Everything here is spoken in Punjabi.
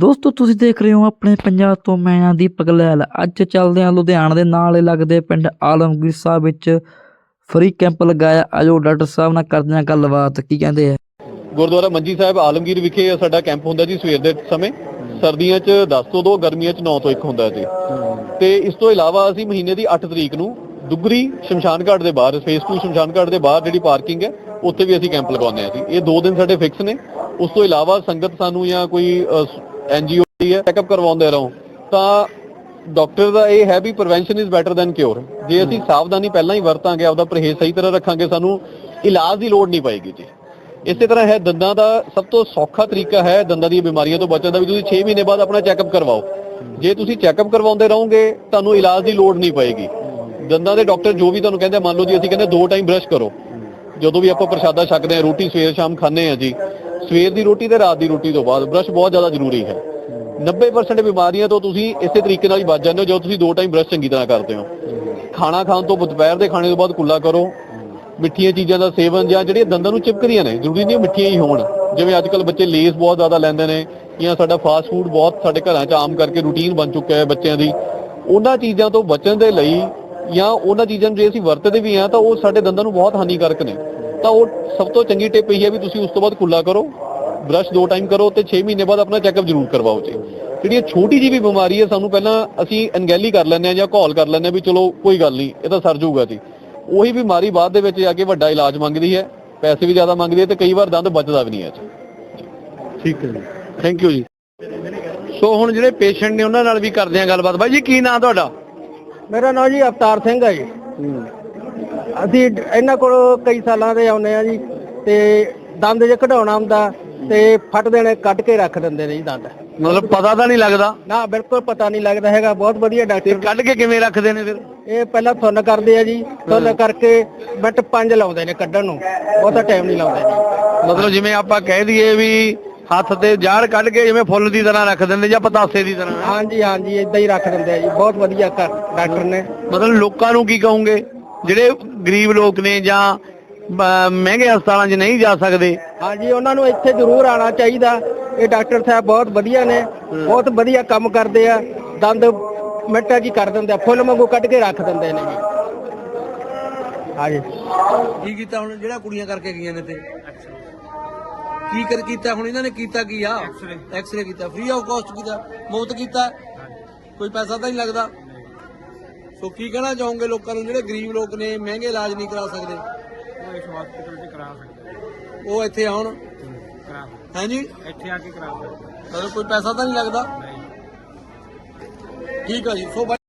ਦੋਸਤੋ, ਤੁਸੀਂ ਦੇਖ ਰਹੇ ਹੋ ਆਪਣੇ ਪੰਜਾਬ ਤੋਂ ਮੈਂ ਦੀਪਕ ਲੈਲ ਅੱਜ ਚੱਲਦੇ ਹਾਂ ਲੁਧਿਆਣਾ ਦੇ ਨਾਲ ਲੱਗਦੇ ਪਿੰਡ ਆਲਮਗੀਰ ਸਾਹਿਬ ਵਿੱਚ ਫ੍ਰੀ ਕੈਂਪ ਲਗਾਇਆ। ਆਜੋ ਡਾਕਟਰ ਸਾਹਿਬ ਨਾਲ ਕਰਦੇ ਹਾਂ ਗੱਲਬਾਤ। ਕੀ ਕਹਿੰਦੇ ਆ? ਗੁਰਦੁਆਰਾ ਮੰਜੀ ਸਾਹਿਬ ਆਲਮਗੀਰ ਵਿਖੇ ਸਾਡਾ ਕੈਂਪ ਹੁੰਦਾ ਜੀ ਸਵੇਰ ਦੇ ਸਮੇਂ। ਸਰਦੀਆਂ 'ਚ 10 ਤੋਂ 2 ਗਰਮੀਆਂ 'ਚ 9 ਤੋਂ 1 ਹੁੰਦਾ ਜੀ। ਤੇ ਇਸ ਤੋਂ ਇਲਾਵਾ ਅਸੀਂ ਮਹੀਨੇ ਦੀ 8 ਤਰੀਕ ਨੂੰ ਦੁੱਗਰੀ ਸ਼ਮਸ਼ਾਨ ਘਾਟ ਦੇ ਬਾਹਰ ਫੇਸ 2 ਸ਼ਮਸ਼ਾਨ ਘਾਟ ਦੇ ਬਾਹਰ ਜਿਹੜੀ ਪਾਰਕਿੰਗ ਹੈ, ਉੱਥੇ ਵੀ ਅਸੀਂ ਕੈਂਪ ਲਗਾਉਂਦੇ ਹਾਂ ਜੀ। ਇਹ 2 ਦਿਨ ਸਾਡੇ ਫਿਕਸ ਨੇ। ਉਸ ਤੋਂ ਇਲਾਵਾ ਸੰਗਤ ਸਾਨੂੰ ਜਾਂ ਕੋਈ ਐਨਜੀਓ ਦੀ ਹੈ ਚੈੱਕਅਪ ਕਰਵਾਉਂਦੇ ਰਹੋ ਤਾਂ ਡਾਕਟਰ ਦਾ ਇਹ ਹੈ ਵੀ prevention is better than cure ਜੇ ਅਸੀਂ ਸਾਵਧਾਨੀ ਪਹਿਲਾਂ ਹੀ ਵਰਤਾਂਗੇ ਆਪਦਾ ਪਰਹੇਜ਼ ਸਹੀ ਤਰ੍ਹਾਂ ਰੱਖਾਂਗੇ ਸਾਨੂੰ ਇਲਾਜ ਦੀ ਲੋੜ ਨਹੀਂ ਪਏਗੀ ਜੀ। ਇਸੇ ਤਰ੍ਹਾਂ ਹੈ ਦੰਦਾਂ ਦਾ ਸਭ ਤੋਂ ਸੌਖਾ ਤਰੀਕਾ ਹੈ ਦੰਦਾਂ ਦੀਆਂ ਬਿਮਾਰੀਆਂ ਤੋਂ ਬਚਣ ਦਾ ਵੀ ਤੁਸੀਂ 6 ਮਹੀਨੇ ਬਾਅਦ ਆਪਣਾ ਚੈੱਕਅਪ ਕਰਵਾਓ। ਜੇ ਤੁਸੀਂ ਚੈੱਕਅਪ ਕਰਵਾਉਂਦੇ ਰਹੋਗੇ ਤੁਹਾਨੂੰ ਇਲਾਜ ਦੀ ਲੋੜ ਨਹੀਂ ਪਏਗੀ। ਦੰਦਾਂ ਦੇ ਡਾਕਟਰ ਜੋ ਵੀ ਤੁਹਾਨੂੰ ਕਹਿੰਦੇ ਮੰਨ ਲਓ ਜੀ ਅਸੀਂ ਕਹਿੰਦੇ ਦੋ ਟਾਈਮ ਬ੍ਰਸ਼ ਕਰੋ। ਜਦੋਂ ਵੀ ਆਪਾਂ ਪ੍ਰਸ਼ਾਦਾ ਛਕਦੇ ਆ ਰੋਟੀ ਸਵੇਰ ਸ਼ਾਮ ਖਾਂਦੇ ਆ ਜੀ ਸਵੇਰ ਦੀ ਰੋਟੀ ਤੇ ਰਾਤ ਦੀ ਰੋਟੀ ਤੋਂ ਬਾਅਦ ਬ੍ਰਸ਼ ਬਹੁਤ ਜ਼ਿਆਦਾ ਜ਼ਰੂਰੀ ਹੈ। 90% ਬਿਮਾਰੀਆਂ ਤੋਂ ਤੁਸੀਂ ਇਸੇ ਤਰੀਕੇ ਨਾਲ ਹੀ ਬਚ ਜਾਂਦੇ ਹੋ, ਜਦੋਂ ਤੁਸੀਂ ਦੋ ਟਾਈਮ ਬ੍ਰਸ਼ ਚੰਗੀ ਤਰ੍ਹਾਂ ਕਰਦੇ ਹੋ। ਖਾਣਾ ਖਾਣ ਤੋਂ ਦੁਪਹਿਰ ਦੇ ਖਾਣੇ ਤੋਂ ਬਾਅਦ ਕੁੱਲਾ ਕਰੋ। ਮਿੱਠੀਆਂ ਚੀਜ਼ਾਂ ਦਾ ਸੇਵਨ ਜਾਂ ਜਿਹੜੀਆਂ ਦੰਦਾਂ ਨੂੰ ਚਿਪਕਦੀਆਂ ਨੇ, ਜ਼ਰੂਰੀ ਨਹੀਂ ਮਿੱਠੀਆਂ ਹੀ ਹੋਣ। ਜਿਵੇਂ ਅੱਜ ਕੱਲ ਬੱਚੇ ਲੇਸ ਬਹੁਤ ਜ਼ਿਆਦਾ ਲੈਂਦੇ ਨੇ ਜਾਂ ਸਾਡਾ ਫਾਸਟ ਫੂਡ ਬਹੁਤ ਸਾਡੇ ਘਰਾਂ 'ਚ ਆਮ ਕਰਕੇ ਰੂਟੀਨ ਬਣ ਚੁੱਕਿਆ ਹੈ ਬੱਚਿਆਂ ਦੀ। ਉਹਨਾਂ ਚੀਜ਼ਾਂ ਤੋਂ ਬਚਣ ਦੇ ਲਈ ਜਾਂ ਉਹਨਾਂ ਚੀਜ਼ਾਂ ਨੂੰ ਜੇ ਅਸੀਂ ਵਰਤਦੇ ਵੀ ਹਾਂ ਤਾਂ ਉਹ ਸਾਡੇ ਦੰਦਾਂ ਨੂੰ ਬਹੁਤ ਹਾਨੀਕਾਰਕ ਨੇ। ਤਾਂ ਉਹ ਸਭ ਤੋਂ ਚੰਗੀ ਟਿਪ ਇਹ ਹੈ ਵੀ ਤੁਸੀਂ ਉਸ ਤੋਂ ਬਾਅਦ ਕੁੱਲਾ ਕਰੋ ਬ੍ਰਸ਼ ਦੋ ਟਾਈਮ ਕਰੋ ਤੇ 6 ਮਹੀਨੇ ਬਾਅਦ ਆਪਣਾ ਚੈੱਕਅਪ ਜ਼ਰੂਰ ਕਰਵਾਓ ਜੀ। ਜਿਹੜੀ ਇਹ ਛੋਟੀ ਜਿਹੀ ਵੀ ਬਿਮਾਰੀ ਹੈ ਸਾਨੂੰ ਪਹਿਲਾਂ ਅਸੀਂ ਅਣਗਹਿਲੀ ਕਰ ਲੈਂਦੇ ਆ ਜਾਂ ਕਾਲ ਕਰ ਲੈਂਦੇ ਆ ਵੀ ਚਲੋ ਕੋਈ ਗੱਲ ਨਹੀਂ ਇਹ ਤਾਂ ਸਰ ਜਾਊਗਾ ਜੀ। ਉਹੀ ਬਿਮਾਰੀ ਬਾਅਦ ਦੇ ਵਿੱਚ ਜਾ ਕੇ ਵੱਡਾ ਇਲਾਜ ਮੰਗਦੀ ਹੈ ਪੈਸੇ ਵੀ ਜ਼ਿਆਦਾ ਮੰਗਦੀ ਹੈ ਤੇ ਕਈ ਵਾਰ ਦੰਦ ਬਚਦਾ ਵੀ ਨਹੀਂ ਹੈ ਜੀ। ਠੀਕ ਹੈ ਜੀ। ਥੈਂਕ ਯੂ ਜੀ। ਸੋ ਹੁਣ ਜਿਹੜੇ ਪੇਸ਼ੈਂਟ ਨੇ ਉਹਨਾਂ ਨਾਲ ਵੀ ਕਰਦੇ ਆ ਗੱਲਬਾਤ। ਬਾਈ ਜੀ ਕੀ ਨਾਮ ਤੁਹਾਡਾ? ਮੇਰਾ ਨਾਮ ਜੀ ਅਵਤਾਰ ਸਿੰਘ ਹੈ ਜੀ। ਅਸੀਂ ਇਹਨਾਂ ਕੋਲ ਕਈ ਸਾਲਾਂ ਦੇ ਆਉਨੇ ਆ ਜੀ ਤੇ ਦੰਦ ਜੇ ਕਢਾਉਣਾ ਹੁੰਦਾ ਤੇ ਫੱਟ ਦੇਣੇ ਕੱਢ ਕੇ ਰੱਖ ਦਿੰਦੇ ਨੇ ਜੀ ਦੰਦ। ਮਤਲਬ ਪਤਾ ਤਾਂ ਨਹੀਂ ਲੱਗਦਾ? ਨਾ ਬਿਲਕੁਲ ਪਤਾ ਨਹੀਂ ਲੱਗਦਾ ਹੈਗਾ ਬਹੁਤ ਵਧੀਆ ਤੇ ਡਾਕਟਰ ਕੱਢ ਕੇ ਕਿਵੇਂ ਰੱਖਦੇ ਨੇ ਫਿਰ? ਇਹ ਪਹਿਲਾਂ ਥੁੰਨ ਕਰਦੇ ਆ ਜੀ ਥੁੰਨ ਕਰਕੇ ਮਿੰਟ 5 ਲਾਉਂਦੇ ਨੇ ਕੱਢਣ ਨੂੰ ਬਹੁਤਾ ਟਾਈਮ ਨਹੀਂ ਲਾਉਂਦੇ ਜੀ। ਮਤਲਬ ਜਿਵੇਂ ਆਪਾਂ ਕਹਿ ਦਈਏ ਵੀ ਹੱਥ ਤੇ ਜਾੜ ਕੱਢ ਕੇ ਜਿਵੇਂ ਫੁੱਲ ਦੀ ਤਰ੍ਹਾਂ ਰੱਖ ਦਿੰਦੇ ਜਾਂ ਪਤਾਸੇ ਦੀ ਤਰ੍ਹਾਂ। ਹਾਂਜੀ ਹਾਂਜੀ ਇਦਾਂ ਹੀ ਰੱਖ ਦਿੰਦੇ ਆ ਜੀ ਬਹੁਤ ਵਧੀਆ ਕਰ- ਡਾਕਟਰ ਨੇ। ਮਤਲਬ ਲੋਕਾਂ ਨੂੰ ਕੀ ਕਹੋਗੇ? ਜਿਹੜੇ ਗਰੀਬ ਲੋਕ ਨੇ ਜਾਂ ਮਹਿੰਗੇ ਹਸਪਤਾਲਾਂ 'ਚ ਨਹੀਂ ਜਾ ਸਕਦੇ। ਹਾਂਜੀ ਉਹਨਾਂ ਨੂੰ ਇੱਥੇ ਜ਼ਰੂਰ ਆਉਣਾ ਚਾਹੀਦਾ। ਇਹ ਡਾਕਟਰ ਸਾਹਿਬ ਬਹੁਤ ਵਧੀਆ ਨੇ ਬਹੁਤ ਵਧੀਆ ਕੰਮ ਕਰਦੇ ਆ। ਦੰਦ ਮਿੰਟਾਂ 'ਚ ਹੀ ਕਰ ਦਿੰਦੇ ਆ ਫੁੱਲ ਵਾਂਗੂ ਕੱਢ ਕੇ ਰੱਖ ਦਿੰਦੇ ਨੇ ਜੀ। ਹਾਂਜੀ। ਕੀ ਕੀਤਾ ਹੁਣ? ਜਿਹੜਾ ਕੁੜੀਆਂ ਕਰਕੇ ਗਈਆਂ ਨੇ ਤੇ? ਕੀ ਕਰ ਕੀਤਾ ਹੁਣ ਇਹਨਾਂ ਨੇ? ਕੀਤਾ ਕੀ ਆ? ਐਕਸਰੇ ਕੀਤਾ। ਫ੍ਰੀ ਆਫ ਕਾਸਟ ਕੀਤਾ। ਮੁਫਤ ਕੀਤਾ। ਕੋਈ ਪੈਸਾ ਤਾਂ ਨਹੀਂ ਲੱਗਦਾ। ਸੋ ਕੀ ਕਹਿਣਾ ਚਾਹੋਗੇ ਲੋਕਾਂ ਨੂੰ? ਜਿਹੜੇ ਗਰੀਬ ਲੋਕ ਨੇ ਮਹਿੰਗੇ ਇਲਾਜ ਨਹੀਂ ਕਰਾ ਸਕਦੇ। ਉਹ ਇਸ ਹਸਪੀਟਲ 'ਚ ਕਰਾ ਸਕਦੇ। ਉਹ ਇੱਥੇ ਆਉਣ। ਕਰਾ ਹਾਂਜੀ? ਇੱਥੇ ਆ ਕੇ ਕਰਾ ਸਕਦੇ। ਮਤਲਬ ਕੋਈ ਪੈਸਾ ਤਾਂ ਨਹੀਂ ਲੱਗਦਾ? ਠੀਕ ਆ ਜੀ ਸੋ ਬਾਈ